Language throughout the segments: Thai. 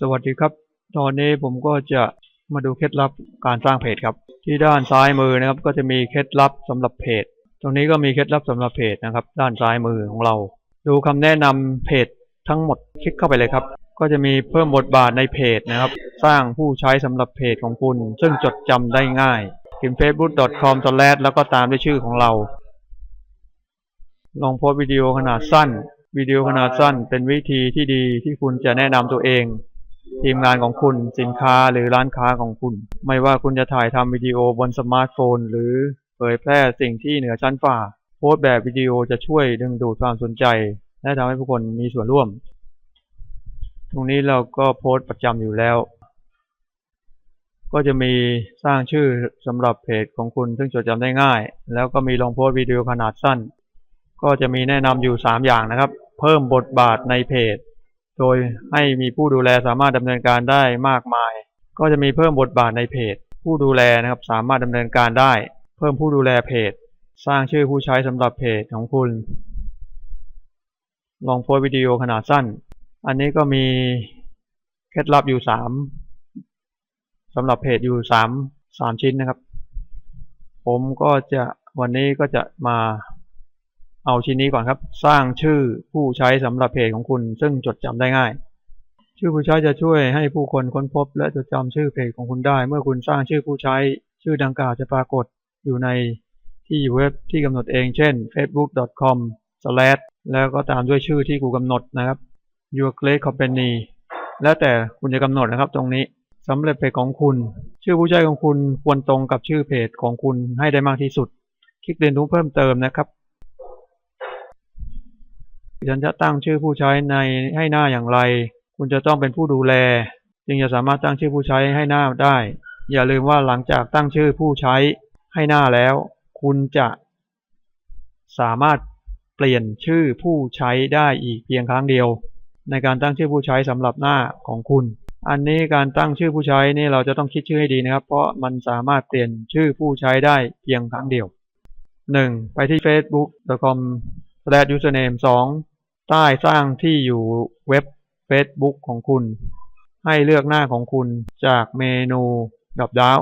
สวัสดีครับ ตอนนี้ผมก็จะมาดูเคล็ดลับการสร้างเพจครับ ที่ด้านซ้ายมือนะครับ ก็จะมีเคล็ดลับสำหรับเพจ ตรงนี้ก็มีเคล็ดลับสำหรับเพจนะครับ ด้านซ้ายมือของเรา ดูคำแนะนำเพจทั้งหมดคลิกเข้าไปเลยครับ ก็จะมีเพิ่มบทบาทในเพจนะครับ สร้างผู้ใช้สำหรับเพจของคุณ ซึ่งจดจำได้ง่ายพิมพ์ facebook.com แล้วก็ตามด้วยชื่อของเรา ลองโพสต์วิดีโอขนาดสั้นวิดีโอขนาดสั้นเป็นวิธีที่ดีที่คุณจะแนะนำตัวเอง ทีมงานของคุณสินค้าหรือร้านค้าของคุณ ไม่ว่าคุณจะถ่ายทำวิดีโอบนสมาร์ทโฟน หรือเผยแพร่สิ่งที่เหนือชั้นฝ่า โพสต์แบบวิดีโอจะช่วยดึงดูดความสนใจ และทำให้ผู้คนมีส่วนร่วม ตรงนี้เราก็โพสต์ประจำอยู่แล้ว ก็จะมีสร้างชื่อสำหรับเพจของคุณซึ่งจดจำได้ง่าย แล้วก็มีลงโพสต์วิดีโอขนาดสั้น ก็จะมีแนะนำอยู่ 3 อย่างนะครับ เพิ่มบทบาทในเพจ โดยให้มีผู้ดูแลสามารถดำเนินการได้มากมาย ก็จะมีเพิ่มบทบาทในเพจ ผู้ดูแลนะครับสามารถดำเนินการได้ เพิ่มผู้ดูแลเพจ สร้างชื่อผู้ใช้สำหรับเพจของคุณ ลองโพสต์วิดีโอขนาดสั้น อันนี้ก็มีเคล็ดลับอยู่สามสำหรับเพจอยู่สามสามชิ้นนะครับ ผมก็จะวันนี้ก็จะมา เอาชิ้นนี้ก่อนครับ สร้างชื่อผู้ใช้สำหรับเพจของคุณ ซึ่งจดจำได้ง่าย ชื่อผู้ใช้จะช่วยให้ผู้คนค้นพบ และจดจำชื่อเพจของคุณได้ เมื่อคุณสร้างชื่อผู้ใช้ ชื่อดังกล่าวจะปรากฏอยู่ในที่เว็บที่กำหนดเอง เช่น facebook.com แล้วก็ตามด้วยชื่อที่กูกำหนดนะครับ your great company แล้วแต่คุณจะกำหนดนะครับตรงนี้สำหรับเพจของคุณ ชื่อผู้ใช้ของคุณควรตรงกับชื่อเพจของคุณให้ได้มากที่สุด คลิกเรียนรู้เพิ่มเติมนะครับ ฉันจะตั้งชื่อผู้ใช้ในให้หน้าอย่างไร คุณจะต้องเป็นผู้ดูแล จึงจะสามารถตั้งชื่อผู้ใช้ให้หน้าได้ อย่าลืมว่าหลังจากตั้งชื่อผู้ใช้ให้หน้าแล้ว คุณจะสามารถเปลี่ยนชื่อผู้ใช้ได้อีกเพียงครั้งเดียว ในการตั้งชื่อผู้ใช้สำหรับหน้าของคุณ อันนี้การตั้งชื่อผู้ใช้นี่เราจะต้องคิดชื่อให้ดีนะครับ เพราะมันสามารถเปลี่ยนชื่อผู้ใช้ได้เพียงครั้งเดียว 1. ไปที่ facebook.com username 2. ใต้สร้างที่อยู่เว็บ Facebook ของคุณ ให้เลือกหน้าของคุณจากเมนูดับดาว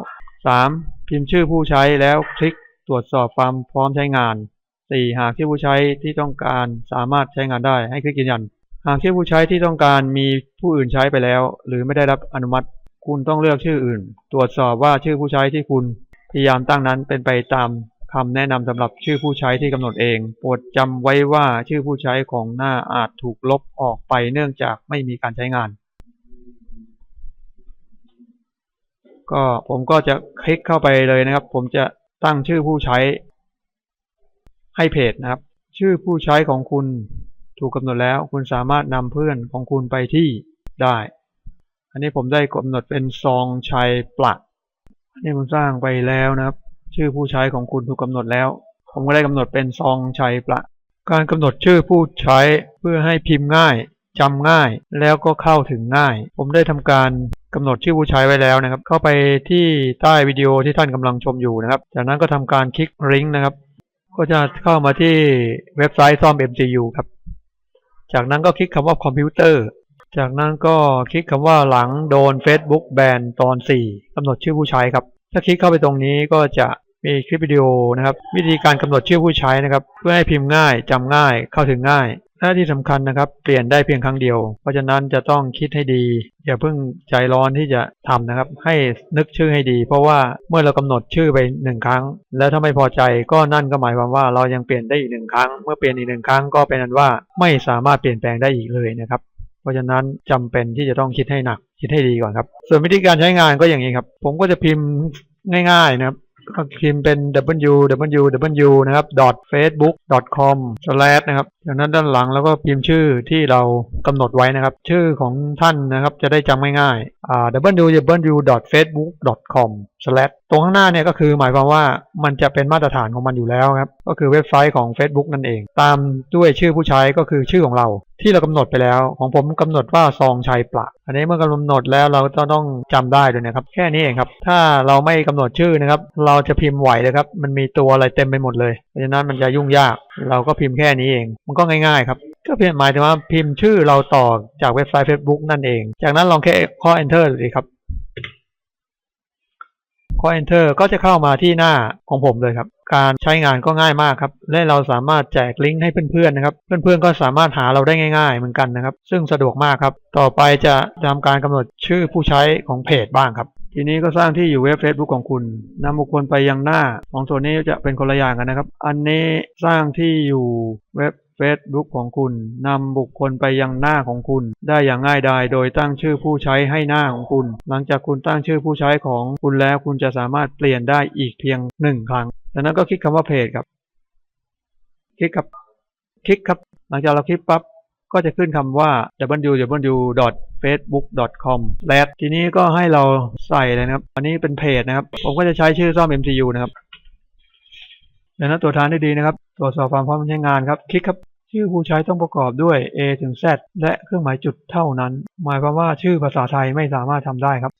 3. พิมพ์ชื่อผู้ใช้แล้วคลิกตรวจสอบความพร้อมใช้งาน 4. หากชื่อผู้ใช้ที่ต้องการสามารถใช้งานได้ให้คลิกยืนยัน หากชื่อผู้ใช้ที่ต้องการมีผู้อื่นใช้ไปแล้ว หรือไม่ได้รับอนุมัติ คุณต้องเลือกชื่ออื่น ตรวจสอบว่าชื่อผู้ใช้ที่คุณพยายามตั้งนั้นเป็นไปตาม คำแนะนำสำหรับชื่อผู้ใช้ที่กำหนดเอง โปรดจำไว้ว่าชื่อผู้ใช้ของหน้าอาจถูกลบออกไปเนื่องจากไม่มีการใช้งาน ก็ผมก็จะคลิกเข้าไปเลยนะครับ ผมจะตั้งชื่อผู้ใช้ ให้เพจนะครับ ชื่อผู้ใช้ของคุณถูกกำหนดแล้ว คุณสามารถนำเพื่อนของคุณไปที่ได้ อันนี้ผมได้กำหนดเป็นซองชัยปลักอันนี้ผมสร้างไปแล้วนะครับ ชื่อผู้ใช้ของคุณถูกกำหนดแล้ว ผมก็ได้กำหนดเป็นซองชัยปละการกำหนดชื่อผู้ใช้เพื่อให้พิมพ์ง่ายจำง่ายแล้วก็เข้าถึงง่าย ผมได้ทำการกำหนดชื่อผู้ใช้ไว้แล้วนะครับ เข้าไปที่ใต้วิดีโอที่ท่านกำลังชมอยู่นะครับ จากนั้นก็ทำการคลิกลิงก์นะครับ ก็จะเข้ามาที่เว็บไซต์ซ่อม MCU ครับ จากนั้นก็คลิกคำว่าคอมพิวเตอร์ จากนั้นก็คลิกคำว่าหลังโดน Facebook แบนตอน 4กำหนดชื่อผู้ใช้ครับ ถ้าคลิกเข้าไปตรงนี้ก็จะมีคลิปวิดีโอนะครับ วิธีการกำหนดชื่อผู้ใช้นะครับ เพื่อให้พิมพ์ง่ายจำง่ายเข้าถึงง่ายและที่สำคัญนะครับ เปลี่ยนได้เพียงครั้งเดียว เพราะฉะนั้นจะต้องคิดให้ดี อย่าเพิ่งใจร้อนที่จะทำนะครับ ให้นึกชื่อให้ดี เพราะว่าเมื่อเรากำหนดชื่อไปหนึ่งครั้ง แล้วถ้าไม่พอใจก็นั่นก็หมายความว่าเรายังเปลี่ยนได้อีกหนึ่งครั้ง เมื่อเปลี่ยนอีกหนึ่งครั้งก็เป็นนั้นว่าไม่สามารถเปลี่ยนแปลงได้อีกเลยนะครับ เพราะฉะนั้นจำเป็นที่จะต้องคิดให้หนักคิดให้ดีก่อนครับ ส่วนวิธีการใช้งานก็อย่างนี้ครับ ผมก็จะพิมพ์ง่ายๆนะครับก็พิมพ์เป็น w w w นะครับ facebook com slash นะครับจากนั้นด้านหลังแล้วก็พิมพ์ชื่อที่เรากำหนดไว้นะครับ ชื่อของท่านนะครับจะได้จำง่ายๆอ่า w w facebook com ตรงข้างหน้าเนี่ยก็คือหมายความว่ามันจะเป็นมาตรฐานของมันอยู่แล้วครับ ก็คือเว็บไซต์ของ Facebook นั่นเอง ตามด้วยชื่อผู้ใช้ก็คือชื่อของเรา ที่เรากำหนดไปแล้ว ของผมกำหนดว่าซองชัยปละอันนี้เมื่อกำหนดแล้วเราจะต้องจำได้ด้วยนะครับ แค่นี้เองครับ ถ้าเราไม่กำหนดชื่อนะครับ เราจะพิมพ์ไหวเลยครับ มันมีตัวอะไรเต็มไปหมดเลยเพราะฉะนั้นมันจะยุ่งยากเราก็พิมพ์แค่นี้เอง มันก็ง่ายๆครับ ก็เพียงหมายถึงว่าพิมพ์ชื่อเราต่อจากเว็บไซต์ Facebook นั่นเอง จากนั้นลองแค่ข้อ enter ดูดีครับข้อ enter ก็จะเข้ามาที่หน้าของผมเลยครับ การใช้งานก็ง่ายมากครับ และเราสามารถแจกลิงก์ให้เพื่อนๆนะครับ เพื่อนๆก็สามารถหาเราได้ง่ายๆเหมือนกันนะครับ ซึ่งสะดวกมากครับ ต่อไปจะทำการกำหนดชื่อผู้ใช้ของเพจบ้างครับ ทีนี้ก็สร้างที่อยู่เว็บ Facebook ของคุณนำบุคคลไปยังหน้าของส่วนนี้จะเป็นคนละอย่างกันนะครับ อันนี้สร้างที่อยู่เว็บ Facebook ของคุณนำบุคคลไปยังหน้าของคุณ ได้อย่างง่ายดายโดยตั้งชื่อผู้ใช้ให้หน้าของคุณ หลังจากคุณตั้งชื่อผู้ใช้ของคุณแล้วคุณจะสามารถเปลี่ยนได้อีกเพียงหนึ่งครั้งจากนั้นก็คลิกคำว่าเพจครับ คลิกครับ คลิกครับ หลังจากเราคลิกปั๊บ ก็จะขึ้นคำว่า www.facebook.com และทีนี้ก็ให้เราใส่เลยนะครับ อันนี้เป็นเพจนะครับ ผมก็จะใช้ชื่อซ่อม MCU นะครับดังนั้นตัวทานได้ดีนะครับ ตรวจสอบความพร้อมใช้งานครับ คลิกครับ ชื่อผู้ใช้ต้องประกอบด้วย A ถึง Z และเครื่องหมายจุดเท่านั้น หมายความว่าชื่อภาษาไทยไม่สามารถทำได้ครับ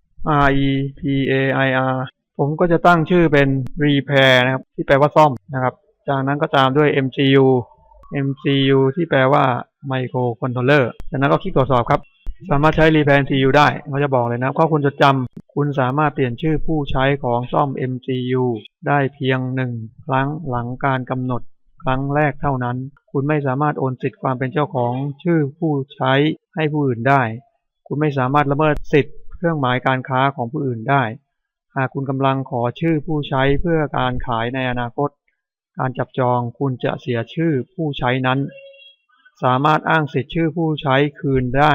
R E P A I R ผมก็จะตั้งชื่อเป็น repair นะครับ ที่แปลว่าซ่อมนะครับ จากนั้นก็ตามด้วย MCU MCU ที่แปลว่า microcontroller จากนั้นก็คลิกตรวจสอบครับ สามารถใช้ repair MCU ได้เขาจะบอกเลยนะข้อคุณจดจำคุณสามารถเปลี่ยนชื่อผู้ใช้ของซ่อม MCU ได้เพียงหนึ่งครั้งหลังการกำหนดครั้งแรกเท่านั้น คุณไม่สามารถโอนสิทธิ์ความเป็นเจ้าของชื่อผู้ใช้ให้ผู้อื่นได้ คุณไม่สามารถละเมิดสิทธิ์เครื่องหมายการค้าของผู้อื่นได้ หากคุณกำลังขอชื่อผู้ใช้เพื่อการขายในอนาคต การจับจองคุณจะเสียชื่อผู้ใช้นั้น สามารถอ้างสิทธิ์ชื่อผู้ใช้คืนได้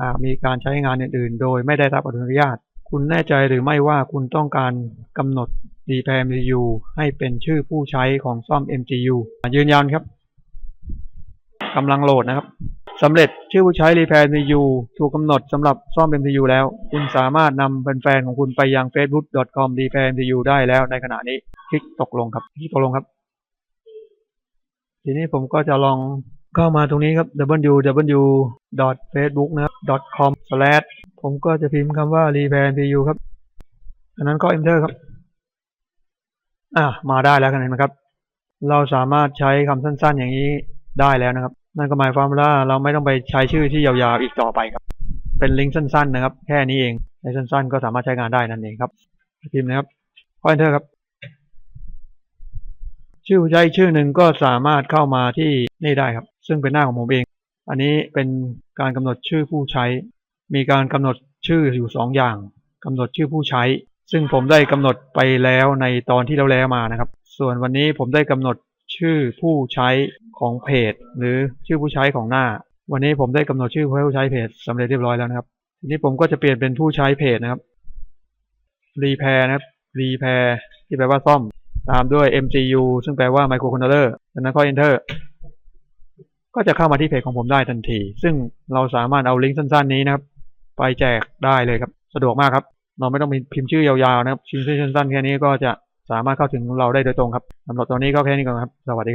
หากมีการใช้งานอื่นๆ โดยไม่ได้รับอนุญาต คุณแน่ใจหรือไม่ว่าคุณต้องการกำหนด Repair MCU ให้เป็นชื่อผู้ใช้ของซ่อม MCU ยืนยันครับกำลังโหลดนะครับสำเร็จชื่อผู้ใช้ Repair MCU ถูกกำหนดสำหรับซ่อม MCU แล้ว คุณสามารถนำแฟนๆของคุณไปยัง facebook.com repair MCU ได้แล้วในขณะนี้ คลิกตกลงครับคลิกตกลงครับ ทีนี้ผมก็จะลอง เข้ามาตรงนี้ครับ www.facebook นะครับ .com slash ผมก็จะพิมพ์คำว่า repair MCU ครับจากนั้นก็ enter ครับ อ่ามาได้แล้วกันเห็นไหมครับ เราสามารถใช้คำสั้นๆอย่างนี้ได้แล้วนะครับ นั่นก็หมายความว่าเราไม่ต้องไปใช้ชื่อที่ยาวๆอีกต่อไปครับ เป็นลิงก์สั้นๆนะครับ แค่นี้เองใช้สั้นๆ ก็สามารถใช้งานได้นั่นเองครับพิมพ์นะครับ enter ครับ ชื่อผู้ใช้ชื่อหนึ่งก็สามารถเข้ามาที่นี่ได้ครับ ซึ่งเป็นหน้าของผมเอง อันนี้เป็นการกำหนดชื่อผู้ใช้ มีการกำหนดชื่ออยู่สองอย่างกำหนดชื่อผู้ใช้ ซึ่งผมได้กำหนดไปแล้วในตอนที่เราแล้วมานะครับ ส่วนวันนี้ผมได้กำหนดชื่อผู้ใช้ของเพจ หรือชื่อผู้ใช้ของหน้า วันนี้ผมได้กำหนดชื่อผู้ใช้เพจสำเร็จเรียบร้อยแล้วนะครับทีนี้ผมก็จะเปลี่ยนเป็นผู้ใช้เพจนะครับ repair นะครับ repair ที่แปลว่าซ่อม ตามด้วย MCU ซึ่งแปลว่า microcontroller จากนั้นก็ enter ก็จะเข้ามาที่เพจของผมได้ทันที ซึ่งเราสามารถเอาลิงก์สั้น ๆ นี้นะครับ ไปแจกได้เลยครับ สะดวกมากครับ เราไม่ต้องพิมพ์ชื่อยาวๆนะครับ พิมพ์ชื่อสั้นๆแค่นี้ก็จะสามารถเข้าถึงเราได้โดยตรงครับสำหรับตอนนี้ก็แค่นี้ก่อนครับ สวัสดีครับ